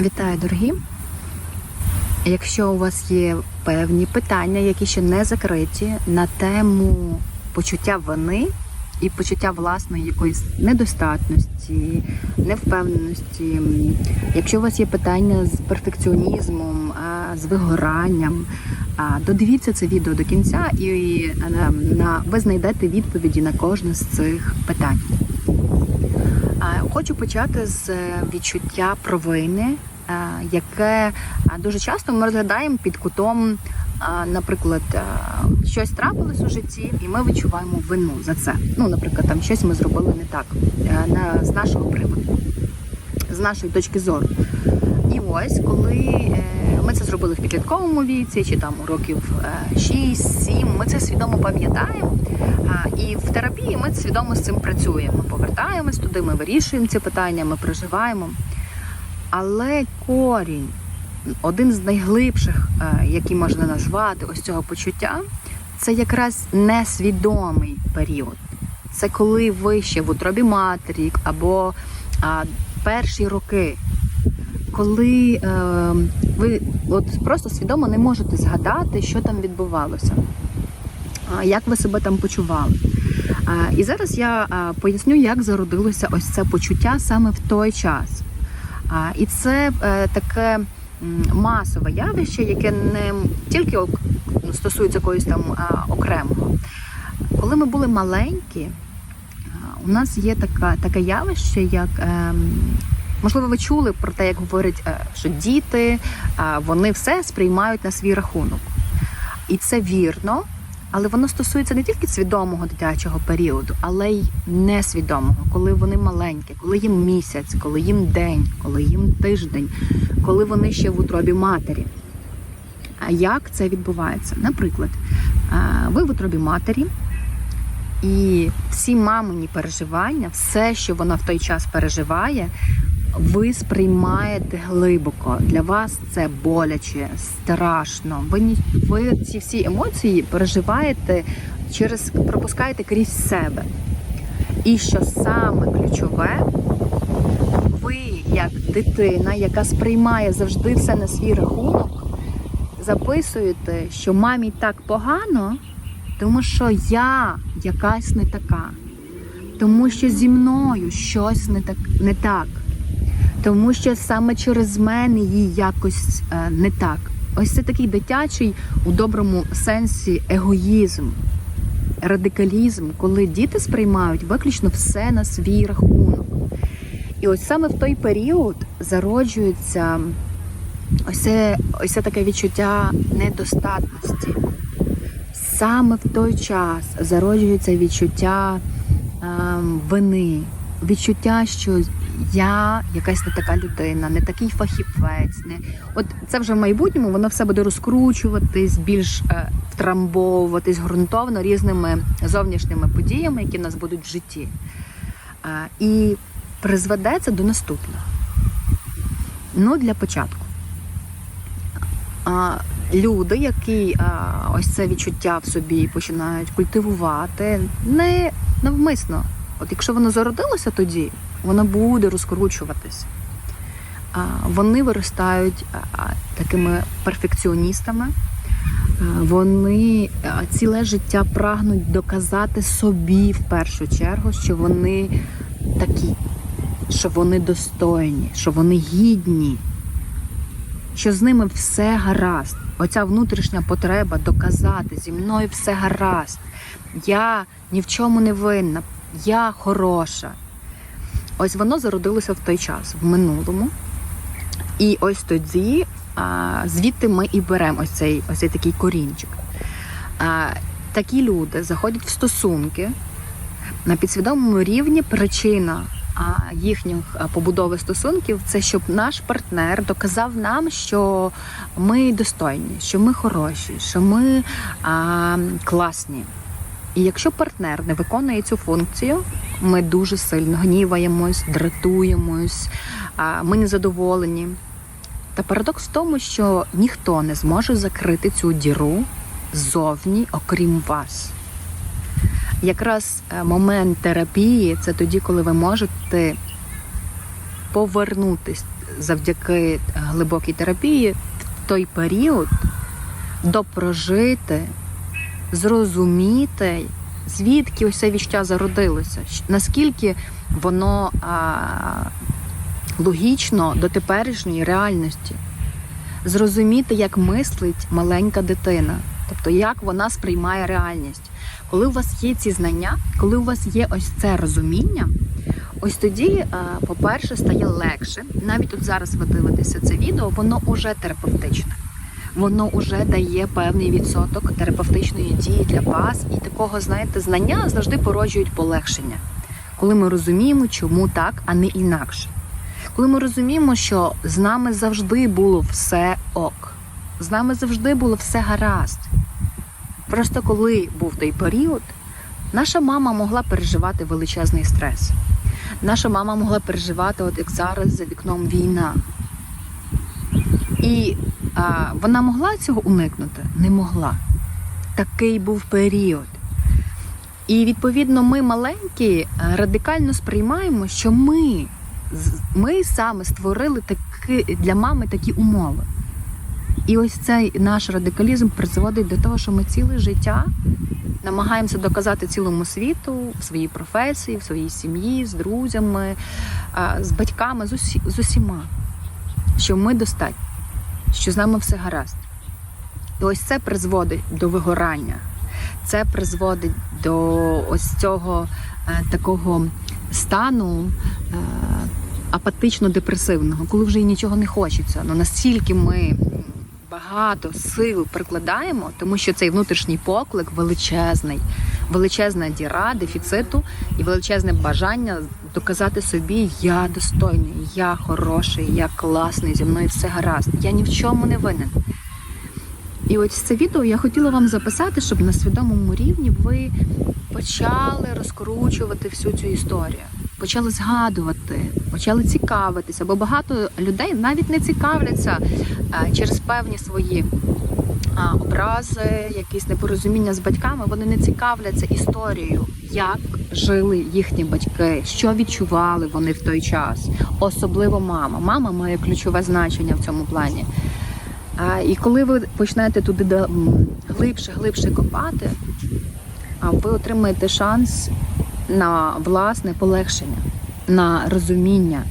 Вітаю, дорогі! Якщо у вас є певні питання, які ще не закриті на тему почуття вини і почуття власної якоїсь недостатності, невпевненості, якщо у вас є питання з перфекціонізмом, з вигоранням, додивіться це відео до кінця, і на, ви знайдете відповіді на кожне з цих питань. Хочу почати з е, відчуття провини, е, яке е, дуже часто ми розглядаємо під кутом, наприклад, щось трапилось у житті, і ми відчуваємо вину за це. Ну, наприклад, там щось ми зробили не так з нашого приводу, з нашої точки зору. І ось коли ми це зробили в підлітковому віці, чи там у років 6-7, ми це свідомо пам'ятаємо. І в терапії ми свідомо з цим працюємо. Ми повертаємось туди, ми вирішуємо ці питання, ми проживаємо. Але корінь, один з найглибших, е, який можна назвати ось цього почуття, це якраз несвідомий період. Це коли ви ще в утробі матері або а, перші роки, коли е, ви от просто свідомо не можете згадати, що там відбувалося, як ви себе там почували. І зараз я поясню, як зародилося ось це почуття саме в той час. І це е, таке масове явище, яке не тільки стосується когось там окремого. Коли ми були маленькі, у нас є така, таке явище, як ем, можливо, ви чули про те, як говорять, е, що діти вони все сприймають на свій рахунок. І це вірно, але воно стосується не тільки свідомого дитячого періоду, але й несвідомого, коли вони маленькі, коли їм місяць, коли їм день, коли їм тиждень, коли вони ще в утробі матері. А як це відбувається? Наприклад, ви в утробі матері, і всі мамині переживання, все, що вона в той час переживає, ви сприймаєте глибоко. Для вас це боляче, страшно. Ви ні- ви ці всі емоції переживаєте через пропускаєте крізь себе. І що саме ключове, ви, як дитина, яка сприймає завжди все на свій рахунок, записуєте, що мамі так погано, тому що я якась не така, тому що зі мною щось не так. Не так тому що саме через мене їй якось е, не так. Ось це такий дитячий у доброму сенсі егоїзм, радикалізм, коли діти сприймають виключно все на свій рахунок. І ось саме в той період зароджується ось це, ось це таке відчуття недостатності. Саме в той час зароджується відчуття ем, вини, відчуття, що я якась не така людина, не такий фахівець. Не... От це вже в майбутньому воно все буде розкручуватись, більш е, втрамбовуватись ґрунтовно різними зовнішніми подіями, які в нас будуть в житті. Е, і призведе це до наступного. Ну, для початку. Люди, які а, ось це відчуття в собі починають культивувати, не навмисно. От якщо воно зародилося тоді, воно буде розкручуватись. Вони виростають такими перфекціоністами. Вони ціле життя прагнуть доказати собі в першу чергу, що вони такі, що вони достойні, що вони гідні що з ними все гаразд. Оця внутрішня потреба доказати зі мною все гаразд. Я ні в чому не винна, я хороша. Ось воно зародилося в той час, в минулому. І ось тоді звідти ми і беремо ось цей, ось цей такий корінчик. Такі люди заходять в стосунки на підсвідомому рівні причина їхніх побудови стосунків це щоб наш партнер доказав нам, що ми достойні, що ми хороші, що ми а, класні. І якщо партнер не виконує цю функцію, ми дуже сильно гніваємось, дратуємось, ми незадоволені. Та парадокс в тому, що ніхто не зможе закрити цю діру ззовні, окрім вас. Якраз е, момент терапії це тоді, коли ви можете завдяки глибокій терапії в той період, допрожити, зрозуміти, звідки ось це відчуття зародилося, наскільки воно а, логічно до теперішньої реальності. Зрозуміти, як мислить маленька дитина, тобто як вона сприймає реальність. Коли у вас є ці знання, коли у вас є ось це розуміння, ось тоді, по-перше, стає легше. Навіть от зараз ви дивитеся це відео, воно уже терапевтичне. Воно вже дає певний відсоток терапевтичної дії для вас, і такого, знаєте, знання завжди породжують полегшення, коли ми розуміємо, чому так, а не інакше. Коли ми розуміємо, що з нами завжди було все ок, з нами завжди було все гаразд. Просто коли був той період, наша мама могла переживати величезний стрес. Наша мама могла переживати, от як зараз за вікном війна. І вона могла цього уникнути? Не могла. Такий був період. І відповідно ми маленькі е, радикально сприймаємо, що ми, ми саме створили такі, для мами такі умови. І ось цей наш радикалізм призводить до того, що ми ціле життя намагаємося доказати цілому світу в своїй професії, в своїй сім'ї, з друзями, з батьками, з, усі, з усіма, що ми достатні, що з нами все гаразд. І ось це призводить до вигорання. Це призводить до ось цього е, такого стану е, апатично-депресивного, коли вже й нічого не хочеться. Ну настільки ми багато сил прикладаємо, тому що цей внутрішній поклик величезний, величезна діра дефіциту і величезне бажання доказати собі, я достойний, я хороший, я класний, зі мною все гаразд. Я ні в чому не винен. І ось це відео я хотіла вам записати, щоб на свідомому рівні ви почали розкручувати всю цю історію, почали згадувати, почали цікавитися, бо багато людей навіть не цікавляться е, через певні свої образи, якісь непорозуміння з батьками. Вони не цікавляться історією, як жили їхні батьки, що відчували вони в той час, особливо мама. Мама має ключове значення в цьому плані. І коли ви почнете туди глибше, глибше копати, а, ви отримаєте шанс на власне полегшення, на розуміння.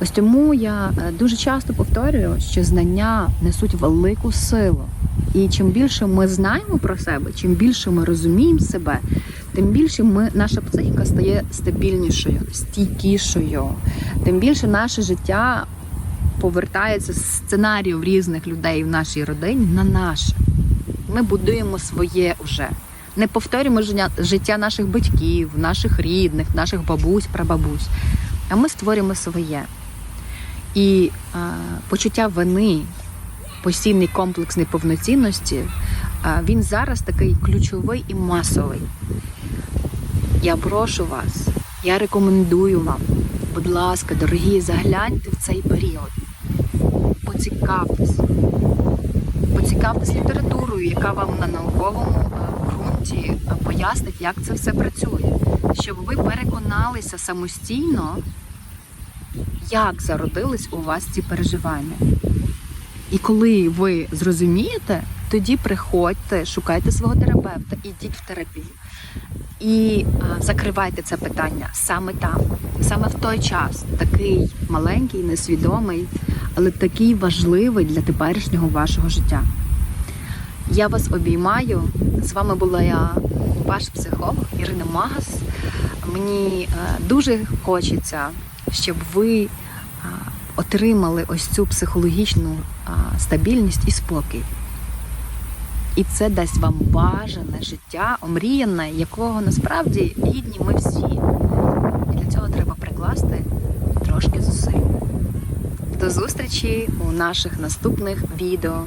Ось тому я е, дуже часто повторюю, що знання несуть велику силу. І чим більше ми знаємо про себе, чим більше ми розуміємо себе, тим більше ми, наша психіка стає стабільнішою, стійкішою, тим більше наше життя повертається з сценаріїв різних людей в нашій родині на наше. Ми будуємо своє вже. Не повторюємо життя наших батьків, наших рідних, наших бабусь, прабабусь, а ми створюємо своє. І а, почуття вини, постійний комплекс неповноцінності, а, він зараз такий ключовий і масовий. Я прошу вас, я рекомендую вам, будь ласка, дорогі, загляньте в цей період. Поцікавтесь. Поцікавтесь літературою, яка вам на науковому е, ґрунті е, пояснить, як це все працює, щоб ви переконалися самостійно, як зародились у вас ці переживання. І коли ви зрозумієте, тоді приходьте, шукайте свого терапевта, ідіть в терапію. І закривайте це питання саме там, саме в той час, такий маленький, несвідомий, але такий важливий для теперішнього вашого життя. Я вас обіймаю. З вами була я, ваш психолог Ірина Магас. Мені е, дуже хочеться, щоб ви отримали ось цю психологічну стабільність і спокій. І це дасть вам бажане життя, омріяне, якого насправді гідні ми всі. І для цього треба прикласти трошки зусиль. До зустрічі у наших наступних відео.